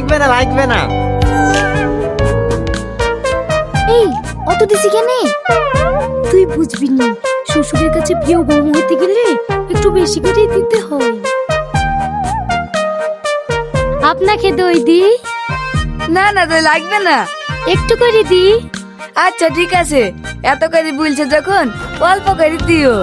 লাগবে না লাগবে না। এই অত দিছি কেনে? তুই বুঝবি না শ্বশুরের কাছে প্রিয় বউ হতে গেলে একটু বেশি করে দিতে হয়। আপনাকে দই দি না না তো লাগবে না। একটু করে দি আচ্ছা ঠিক আছে। এত করে বলছে যখন অল্প করে দিও।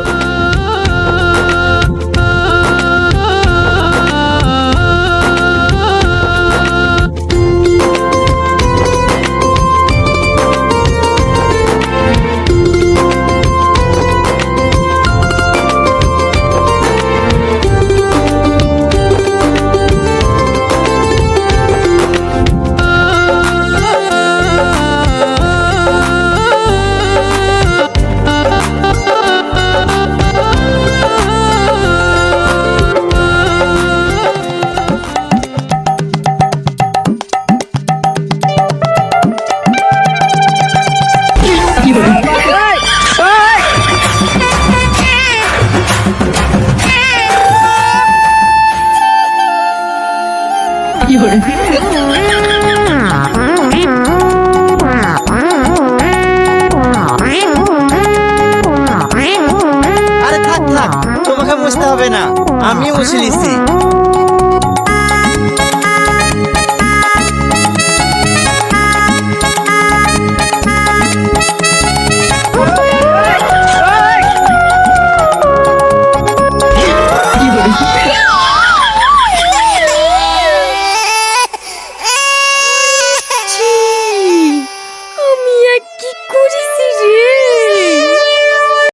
আরে থাক থাক তোমাকে বুঝতে হবে না। আমি মুছে que cor esse gelo!